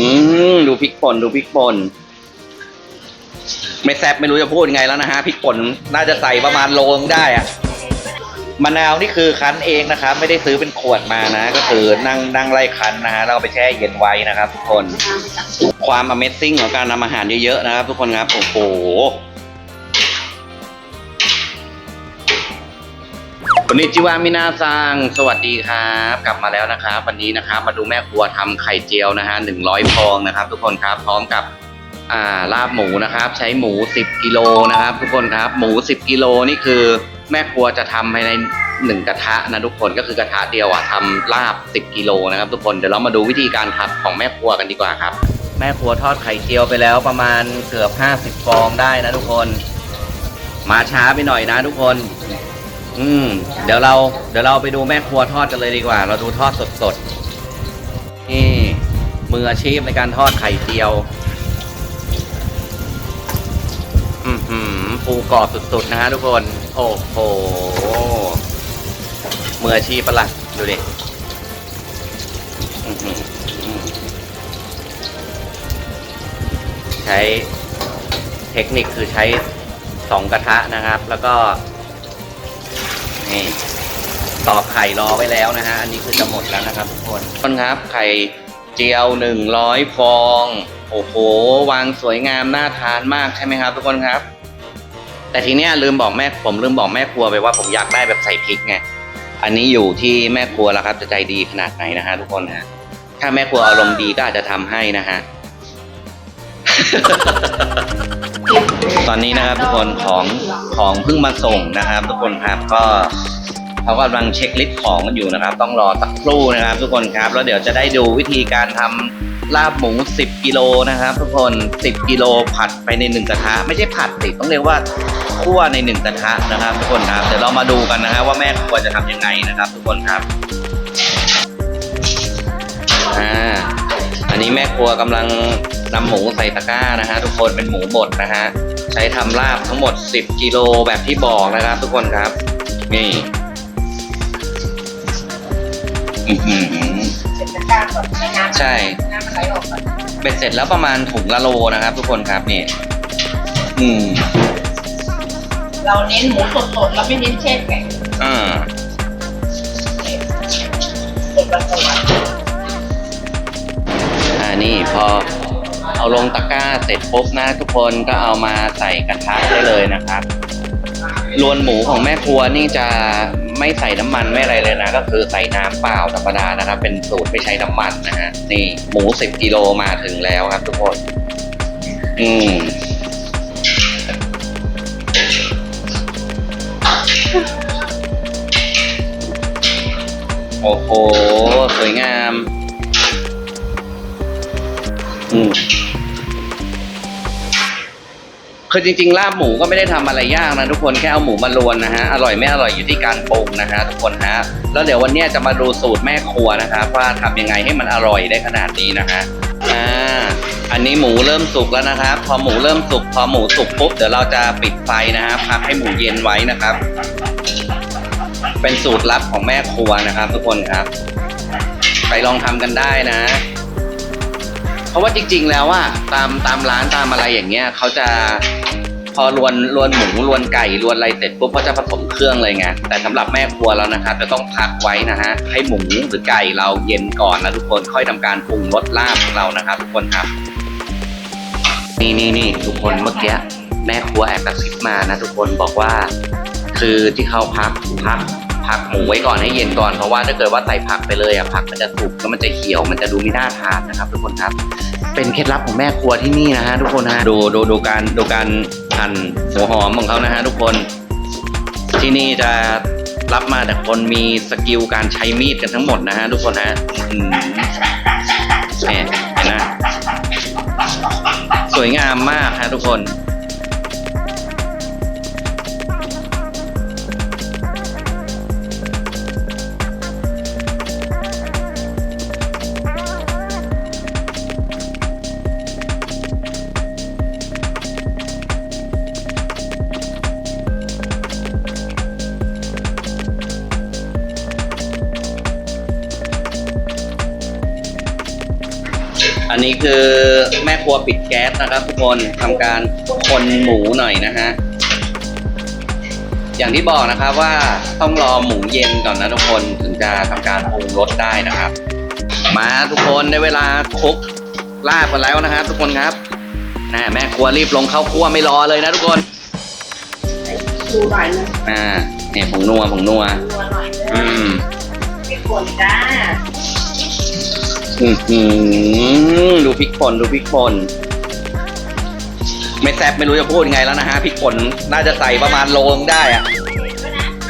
อืมดูพริกป่นดูพริกป่นไม่แซบไม่รู้จะพูดยังไงแล้วนะฮะพริกป่นน่าจะใส่ประมาณโลงได้อะมะนาวนี่คือคั้นเองนะครับ ไม่ได้ซื้อเป็นขวดมานะ ก็คือนั่งนั่งไล่คั้นนะฮะแล้วเราไปแช่เย็นไว้นะครับ ทุกคน ความ Amazing ของการทำอาหารเยอะๆนะครับ ทุกคนครับโอ้โห วันนี้จิวามินาซังสวัสดีครับ กลับมาแล้วนะครับวันนี้นะครับมาดูแม่ครัวทำไข่เจียวนะฮะหนึ่งร้อยฟองนะครับ ทุกคนครับพร้อมกับอ่าลาบหมูนะครับ ใช้หมู10กิโลนะครับ ทุกคนครับหมู10กิโลนี่คือ แม่ครัวจะทำภายในหนึ่งกระทะนะทุกคนก็คือกระทะเดียวอะทำลาบ10กิโลนะครับ ทุกคนเดี๋ยวเรามาดูวิธีการทำของแม่ครัวกันดีกว่าครับ แม่ครัวทอดไข่เจียวไปแล้วประมาณเกือบ50ฟองได้นะทุกคน มาช้าไปหน่อยนะทุกคน อืม เดี๋ยวเรา เดี๋ยวเราไปดูแม่ครัวทอดกันเลยดีกว่า เราดูทอดสดๆ นี่มืออาชีพในการทอดไข่เจียว อือหือปูกรอบสุดๆนะฮะทุกคน โอ้โห มืออาชีพปะล่ะดูดิใช้เทคนิคคือใช้สองกระทะนะครับ แล้วก็ นี่ตอกไข่รอไว้แล้วนะฮะ อันนี้คือจะหมดแล้วนะครับทุกคนทุกคนครับไข่เจียวหนึ่งร้อยฟอง โอ้โห วางสวยงามน่าทานมากใช่ไหมครับ ทุกคนครับ แต่ทีเนี้ยลืมบอกแม่ผมลืมบอกแม่ครัวไปว่าผมอยากได้แบบใส่พริกไงอันนี้อยู่ที่แม่ครัวแล้วครับ จะใจดีขนาดไหนนะฮะทุกคนฮะถ้าแม่ครัวอารมณ์ดีก็อาจจะทำให้นะฮะ ตอนนี้นะครับทุกคนของของเพิ่งมาส่งนะครับ ทุกคนครับก็เขากำลังเช็คลิสต์ของกันอยู่นะครับ ต้องรอสักครู่นะครับ ทุกคนครับแล้วเดี๋ยวจะได้ดูวิธีการทำลาบหมู 10 กิโลนะครับ ทุกคน 10 กิโลผัดไปในหนึ่งกระทะไม่ใช่ผัดสิต้องเรียกว่าคั่วในหนึ่งกระทะนะครับ ทุกคนครับเดี๋ยวเรามาดูกันนะครับว่าแม่ครัวจะทำยังไงนะครับ ทุกคนครับอ่าอันนี้แม่ครัวกำลัง นำหมูใส่ตะกร้านะฮะทุกคนเป็นหมูบดนะฮะใช้ทำลาบทั้งหมด 10กิโลแบบที่บอกนะครับ ทุกคนครับ นี่อื้อหือเสร็จจากการก่อนใช้น้ำใช่น้ำมันไหลออกก่อนเบ็ดเสร็จแล้วประมาณถุงละโลนะครับ ทุกคนครับนี่อืมเราเน้นหมูสดๆเราไม่เน้นแช่แข็งอ่าสดละตัวอ่านี่พอ เอาลงตะกร้าเสร็จปุ๊บนะทุกคนก็เอามาใส่กระทะได้เลยนะครับรวนหมูของแม่ครัวนี่จะไม่ใส่น้ำมันไม่อะไรเลยนะ ก็คือใส่น้ำเปล่าธรรมดานะครับ เป็นสูตรไม่ใช้น้ำมันนะฮะนี่หมูสิบกิโลมาถึงแล้วครับทุกคน อืมโอ้โห สวยงาม อืมคือจริงๆลาบหมูก็ไม่ได้ทำอะไรยากนะทุกคนแค่เอาหมูมาลวนนะฮะอร่อยไม่อร่อยอยู่ที่การปรุงนะฮะทุกคนฮะแล้วเดี๋ยววันนี้จะมาดูสูตรแม่ครัวนะครับว่าทำยังไงให้มันอร่อยได้ขนาดนี้นะฮะอ่าอันนี้หมูเริ่มสุกแล้วนะครับ พอหมูเริ่มสุกพอหมูสุกปุ๊บเดี๋ยวเราจะปิดไฟนะฮะพักให้หมูเย็นไว้นะครับ เป็นสูตรลับของแม่ครัวนะครับ ทุกคนครับ ไปลองทำกันได้นะ ราะว่าจริง ๆ แล้วอะตามตามร้านตามอะไรอย่างเงี้ยเขาจะพอรวนรวนหมูรวนไก่รวนอะไรเสร็จปุ๊บเขาจะผสมเครื่องเลยไงแต่สำหรับแม่ครัวเรานะครับจะต้องพักไว้นะฮะให้หมูหรือไก่เราเย็นก่อนนะทุกคนค่อยทำการปรุงรสลาบของเรานะครับทุกคนครับ นี่นี่นี่ทุกคนเมื่อกี้แม่ครัวแอบกระซิบมานะทุกคนบอกว่า คือที่เขาพักพัก พักหมูไว้ก่อนให้เย็นก่อนเพราะว่าถ้าเกิดว่าใส่ผักไปเลยอะผักมันจะสุกแล้วมันจะเขียวมันจะดูไม่น่าทานนะครับทุกคนครับ เป็นเคล็ดลับของแม่ครัวที่นี่นะฮะทุกคนฮะดูดูดูการดูการหั่นหัวหอมของเขานะฮะทุกคนที่นี่จะรับมาแต่คนมีสกิลการใช้มีดกันทั้งหมดนะฮะทุกคนฮะเนี่ยเห็นไหมสวยงามมากฮะทุกคน อันอันนี้คือแม่ครัวปิดแก๊สนะครับ ทุกคนทำการคนหมูหน่อยนะฮะอย่างที่บอกนะครับว่าต้องรอหมูเย็นก่อนนะทุกคนถึงจะทำการปรุงรสได้นะครับ มาทุกคนได้เวลาคลุกลาบกันแล้วนะครับ ทุกคนครับน่แม่ครัวรีบลงเข้าครัวไม่รอเลยนะทุกคนดูหน่อยนะอ่าเนี่ยผงนัวผงนัวนัวหน่อยนะอืมพี่ฝนจ้า อืมอืมดูพริกป่นดูพริกป่นไม่แซ่บไม่รู้จะพูดยังไงแล้วนะฮะพริกป่นน่าจะใส่ประมาณโลงได้อะ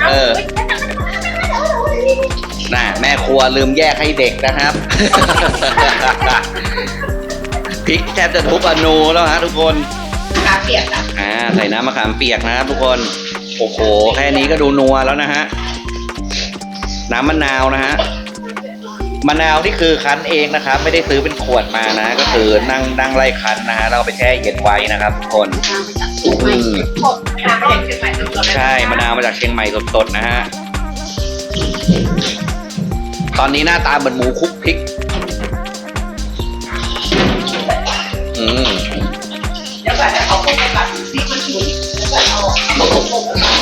เออน่ะแม่ครัวลืมแยกให้เด็กนะครับ พริกแทบจะทุกอนูแล้วฮะทุกคนขาเปียกอะอ่าใส่น้ำมะขามเปียกนะครับทุกคน โอ้โห แค่นี้ก็ดูนัวแล้วนะฮะ น้ำมะนาวนะฮะ มะนาวที่คือคั้นเองนะครับ ไม่ได้ซื้อเป็นขวดมานะ ก็คือนั่งนั่งไล่คั้นนะฮะแล้วเอาไปแช่เย็นไว้นะครับทุกคนอืมหมดค่ะไม่ได้ขึ้นใหม่สดๆเลยใช่มะนาวมาจากเชียงใหม่สดๆนะฮะตอนนี้หน้าตาเหมือนหมูคลุกพริกอืมเดี๋ยวก่อนเดี๋ยวเอาพวกไปก่อนพริกมันฉุนแล้วก็เอา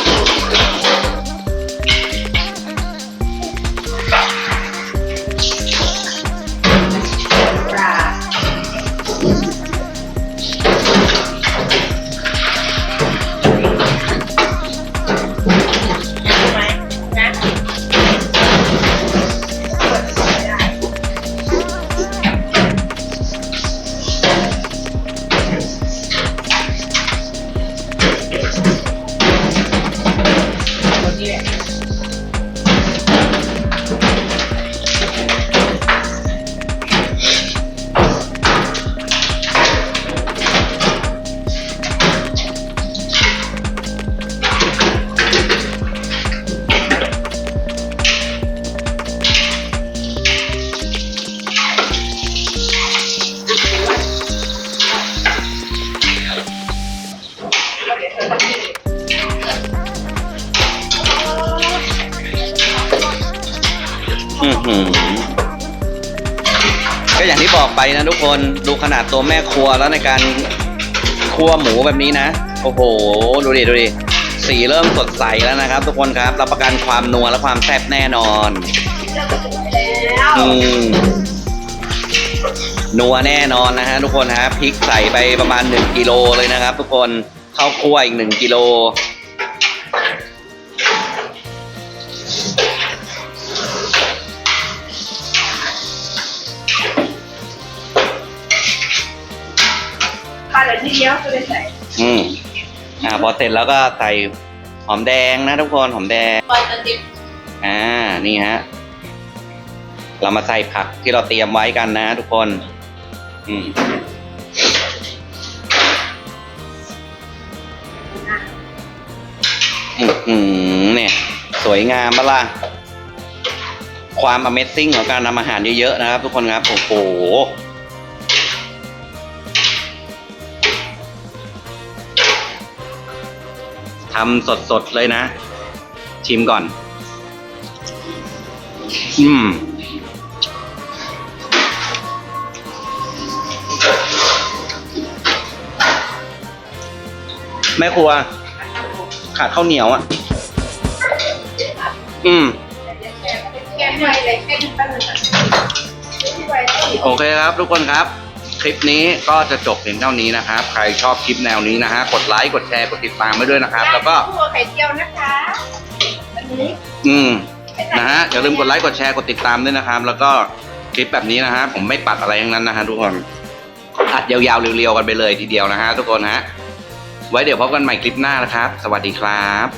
อย่างที่บอกไปนะทุกคนดูขนาดตัวแม่ครัวแล้วในการคั่วหมูแบบนี้นะ โอ้โห ดูดิดูดิสีเริ่มสดใสแล้วนะครับ ทุกคนครับรับประกันความนัวและความแซ่บแน่นอนอืมนัวแน่นอนนะฮะทุกคนฮะพริกใส่ไปประมาณหนึ่งกิโลเลยนะครับ ทุกคนข้าวคั่วอีกหนึ่งกิโล เหลือทีเดียวก็เลยใส่อืมอ่าพอเสร็จแล้วก็ใส่หอมแดงนะทุกคนหอมแดง ปลาตะดิบอ่านี่ฮะเรามาใส่ผักที่เราเตรียมไว้กันนะทุกคน อืมอืมอืมเนี่ย สวยงามปะล่ะ ความ Amazing ของการทำอาหารเยอะๆนะครับทุกคนครับ โอ้โห ทำสดๆเลยนะ ชิมก่อน อืมแม่ครัว ขาดข้าวเหนียวอะ อืมโอเคครับทุกคนครับ ลิปนี้ก็จะจบเพียงเท่านี้นะครับ ใครชอบคลิปแนวนี้นะฮะ กดไลค์ กดแชร์ กดติดตามไว้ด้วยนะครับ แล้วก็คั่วไข่เจียวนะคะอันนี้อืมนะฮะ อย่าลืมกดไลค์ กดแชร์ กดติดตามด้วยนะครับ แล้วก็คลิปแบบนี้นะฮะ ผมไม่ปัดอะไรทั้งนั้นนะฮะทุกคน อัดยาวๆ เรียวๆ กันไปเลยทีเดียวนะฮะทุกคนฮะ ไว้เดี๋ยวพบกันใหม่คลิปหน้านะครับ สวัสดีครับ